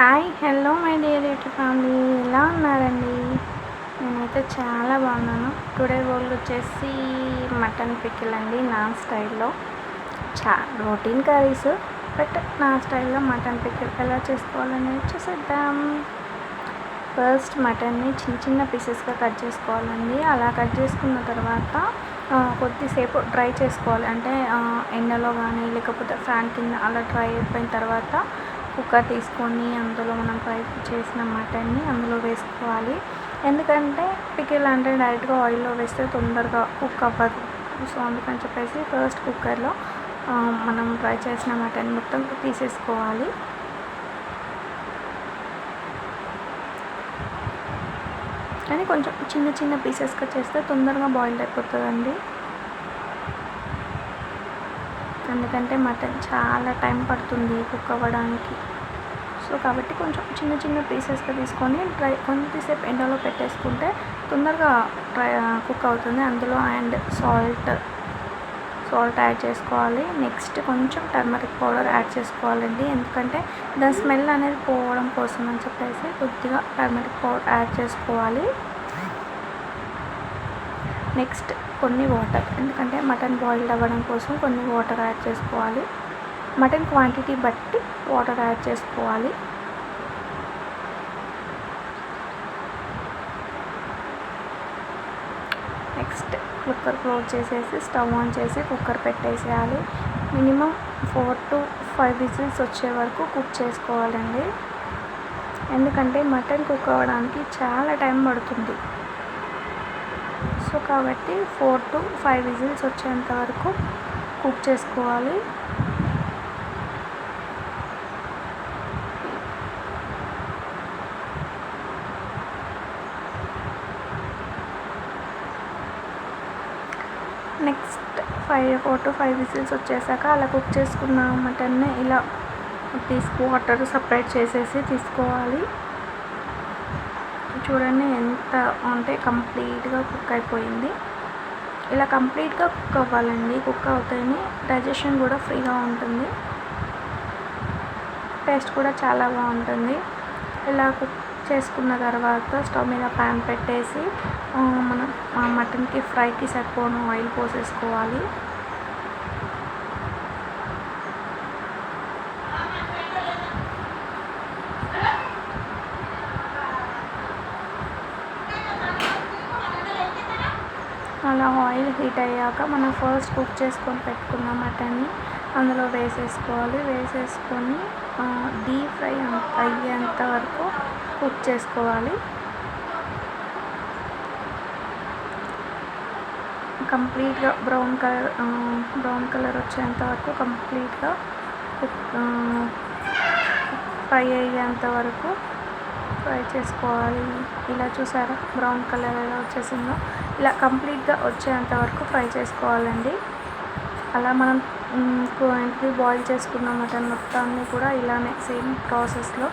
Hi hello my dear YouTube family ఎలా ఉన్నారండి? నేనైతే చాలా బాగున్నాను. టుడే రోల్ వచ్చేసి మటన్ పికిల్ అండి నా స్టైల్లో. చా రొటీన్ కర్రీస్ బట్ నా స్టైల్లో మటన్ పికిల్ ఎలా చేసుకోవాలనేది చూసేద్దాం. ఫస్ట్ మటన్ని చిన్న చిన్న పీసెస్గా కట్ చేసుకోవాలండి. అలా కట్ చేసుకున్న తర్వాత కొద్దిసేపు డ్రై చేసుకోవాలి. అంటే ఎండలో కానీ లేకపోతే ఫ్యాన్ కింద అలా డ్రై అయిపోయిన తర్వాత కుక్కర్ తీసుకొని అందులో మనం ఫ్రై చేసిన మటన్ని అందులో వేసుకోవాలి. ఎందుకంటే పికిల్ అంటే డైరెక్ట్గా ఆయిల్లో వేస్తే తొందరగా కుక్ అవ్వదు. సో అందుకని చెప్పేసి ఫస్ట్ కుక్కర్లో మనం ఫ్రై చేసిన మటన్ మొత్తం తీసేసుకోవాలి. కానీ కొంచెం చిన్న చిన్న పీసెస్గా చేస్తే తొందరగా బాయిల్డ్ అయిపోతుందండి. ఎందుకంటే మటన్ చాలా టైం పడుతుంది కుక్ అవ్వడానికి. సో కాబట్టి కొంచెం చిన్న చిన్న పీసెస్గా తీసుకొని డ్రై కొంతసేపు ఎండలో పెట్టేసుకుంటే తొందరగా డ్రై కుక్ అవుతుంది. అందులో అండ్ సాల్ట్ సాల్ట్ యాడ్ చేసుకోవాలి. నెక్స్ట్ కొంచెం టర్మరిక్ పౌడర్ యాడ్ చేసుకోవాలండి. ఎందుకంటే దాని స్మెల్ అనేది పోవడం కోసం అని చెప్పేసి కొద్దిగా టర్మరిక్ పౌడర్ యాడ్ చేసుకోవాలి. నెక్స్ట్ కొన్ని వాటర్ ఎందుకంటే మటన్ బాయిల్డ్ అవ్వడం కోసం కొన్ని వాటర్ యాడ్ చేసుకోవాలి. మటన్ క్వాంటిటీ బట్టి వాటర్ యాడ్ చేసుకోవాలి. నెక్స్ట్ కుక్కర్ క్లోజ్ చేసేసి స్టవ్ ఆన్ చేసి కుక్కర్ పెట్టేసేయాలి. Minimum four to five whistles వచ్చే వరకు కుక్ చేసుకోవాలండి. ఎందుకంటే మటన్ కుక్ అవ్వడానికి చాలా టైం పడుతుంది. సో కాబట్టి ఫోర్ టు ఫైవ్ విజిల్స్ వచ్చేంత వరకు కుక్ చేసుకోవాలి. Next five four to five whistles వచ్చేసాక అలా కుక్ చేసుకున్న మటన్ని ఇలా తీసుకు వాటర్ సపరేట్ చేసేసి తీసుకోవాలి. చూడండి ఎంత అంటే కంప్లీట్గా కుక్ అయిపోయింది. ఇలా కంప్లీట్గా కుక్ అవ్వాలండి. కుక్ అవుతాయని డైజెషన్ కూడా ఫ్రీగా ఉంటుంది. టేస్ట్ కూడా చాలా బాగుంటుంది. ఇలా కుక్ చేసుకున్న తర్వాత స్టవ్ మీద ప్యాన్ పెట్టేసి మనం మటన్కి ఫ్రైకి సరిపోను ఆయిల్ పోసేసుకోవాలి అలా ఆయిల్ హీట్ అయ్యాక మనం ఫస్ట్ కుక్ చేసుకొని పెట్టుకున్న మటన్ని. అందులో వేసేసుకోవాలి. వేసేసుకొని డీప్ ఫ్రై అయ్యేంత వరకు కుక్ చేసుకోవాలి. కంప్లీట్గా బ్రౌన్ కలర్ బ్రౌన్ కలర్ వచ్చేంత వరకు కంప్లీట్గా కుక్ ఫ్రై అయ్యేంత వరకు ఫ్రై చేసుకోవాలి. ఇలా చూసారా? బ్రౌన్ కలర్ ఎలా వచ్చేసిందో. ఇలా కంప్లీట్గా వచ్చేంత వరకు ఫ్రై చేసుకోవాలండి. అలా మనం మ్, ఏంటిది బాయిల్ చేసుకున్న మటన్ మొత్తాన్ని కూడా ఇలానే సేమ్ ప్రాసెస్లో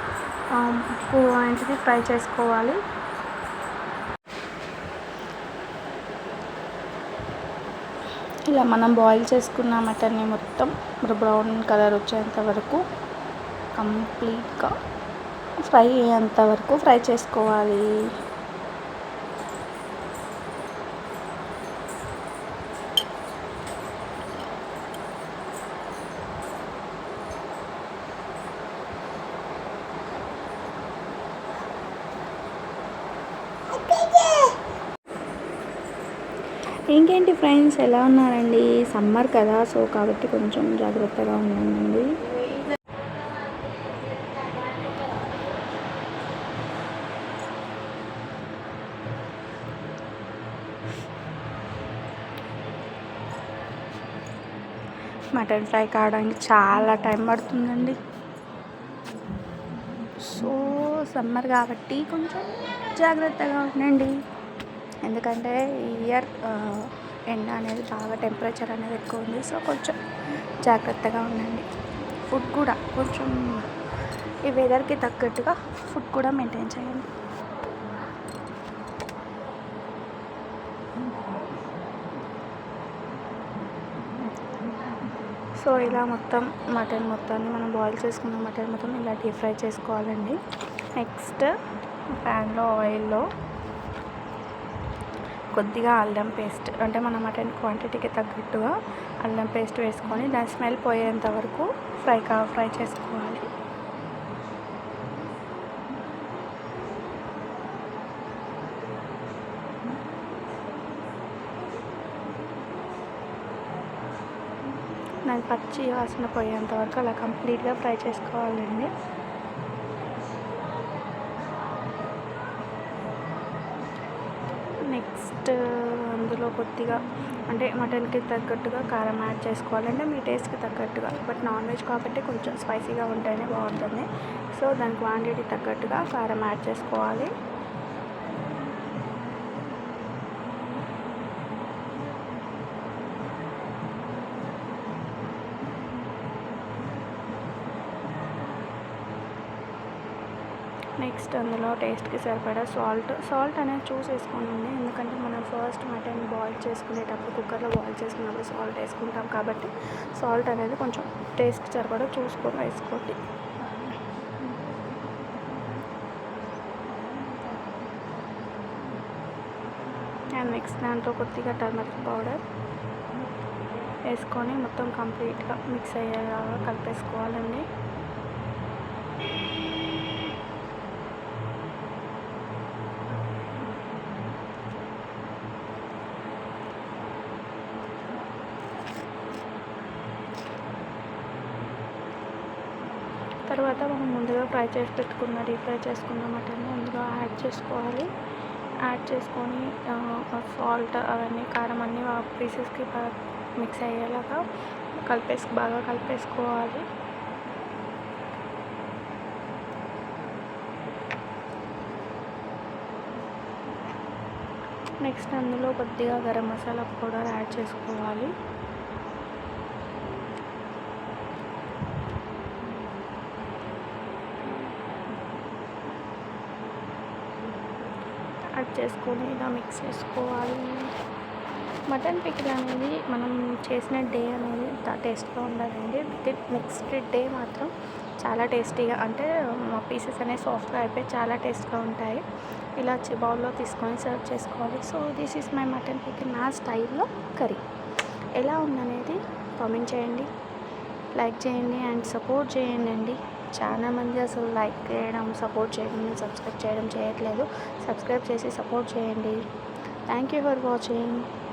ఏంటిది ఫ్రై చేసుకోవాలి. ఇలా మనం బాయిల్ చేసుకున్న మటన్ని మొత్తం బ్రౌన్ కలర్ వచ్చేంత వరకు కంప్లీట్గా ఫ్రై అయ్యేంత వరకు ఫ్రై చేసుకోవాలి. ఇంకేంటి ఫ్రెండ్స్ ఎలా ఉన్నారండి? సమ్మర్ కదా సో కాబట్టి కొంచెం జాగ్రత్తగా ఉండండి. మటన్ ఫ్రై కావడానికి చాలా టైం పడుతుందండి. సో సమ్మర్ కాబట్టి కొంచెం జాగ్రత్తగా ఉండండి. ఎందుకంటే ఈ ఇయర్ ఎండ అనేది బాగా టెంపరేచర్ అనేది ఎక్కువ ఉంది. సో కొంచెం జాగ్రత్తగా ఉండండి. ఫుడ్ కూడా కొంచెం ఈ వెదర్కి తగ్గట్టుగా ఫుడ్ కూడా మెయింటైన్ చేయండి. సో సో ఇలా మొత్తం మటన్ మొత్తాన్ని మనం బాయిల్ చేసుకున్న మటన్ మొత్తం ఇలా డీప్ ఫ్రై చేసుకోవాలండి. నెక్స్ట్ ప్యాన్లో ఆయిల్లో కొద్దిగా అల్లం పేస్ట్ అంటే మన మటన్ క్వాంటిటీకి తగ్గట్టుగా అల్లం పేస్ట్ వేసుకొని దాని స్మెల్ పోయేంత వరకు ఫ్రై కా ఫ్రై చేసుకోవాలి. దాని పచ్చి వాసన పోయేంత వరకు అలా కంప్లీట్గా ఫ్రై చేసుకోవాలండి. జస్ట్ అందులో కొద్దిగా అంటే మటన్కి తగ్గట్టుగా కారం యాడ్ చేసుకోవాలంటే మీ టేస్ట్కి తగ్గట్టుగా బట్ నాన్ వెజ్ కాబట్టి కొంచెం స్పైసీగా ఉంటేనే బాగుంటుంది. సో దాని క్వాంటిటీ తగ్గట్టుగా కారం యాడ్ చేసుకోవాలి. నెక్స్ట్ అందులో టేస్ట్కి సరిపడా సాల్ట్. సాల్ట్ అనేది చూస్ వేసుకోనండి ఎందుకంటే మనం ఫస్ట్ మటన్ బాయిల్ చేసుకునేటప్పుడు కుక్కర్లో బాయిల్ చేసుకున్నప్పుడు సాల్ట్ వేసుకుంటాం కాబట్టి సాల్ట్ అనేది కొంచెం టేస్ట్ సరిపడా చూసుకొని వేసుకోండి. అండ్ నెక్స్ట్ దాంట్లో కొద్దిగా టర్మరిక్ పౌడర్ వేసుకొని మొత్తం కంప్లీట్గా మిక్స్ అయ్యేలాగా కలిపేసుకోవాలండి. తర్వాత మనం ముందుగా ఫ్రై చేసి పెట్టుకున్న డీప్ ఫ్రై చేసుకున్న మటన్ అందులో యాడ్ చేసుకోవాలి. యాడ్ చేసుకొని సాల్ట్ అవన్నీ కారం అన్నీ పీసెస్కి మిక్స్ అయ్యేలాగా కలిపేసి బాగా కలిపేసుకోవాలి. నెక్స్ట్ అందులో కొద్దిగా గరం మసాలా పౌడర్ యాడ్ చేసుకోవాలి. కట్ చేసుకొని ఇలా మిక్స్ చేసుకోవాలి. మటన్ పికిల్ అనేది మనం చేసిన డే అనేది టేస్ట్గా ఉండాలండి నెక్స్ట్ డే మాత్రం చాలా టేస్టీగా అంటే మా పీసెస్ అనేవి సాఫ్ట్గా అయిపోయి చాలా టేస్ట్గా ఉంటాయి. ఇలా బౌల్లో తీసుకొని సర్వ్ చేసుకోవాలి. So this is my mutton pickle నా స్టైల్లో కర్రీ. ఎలా ఉందనేది కామెంట్ చేయండి. లైక్ చేయండి అండ్ సపోర్ట్ చేయండి అండి చాలా మంది అసలు లైక్ చేయడం సపోర్ట్ చేయడం సబ్స్క్రైబ్ చేయడం చేయట్లేదు. సబ్స్క్రైబ్ చేసి సపోర్ట్ చేయండి. Thank you for watching.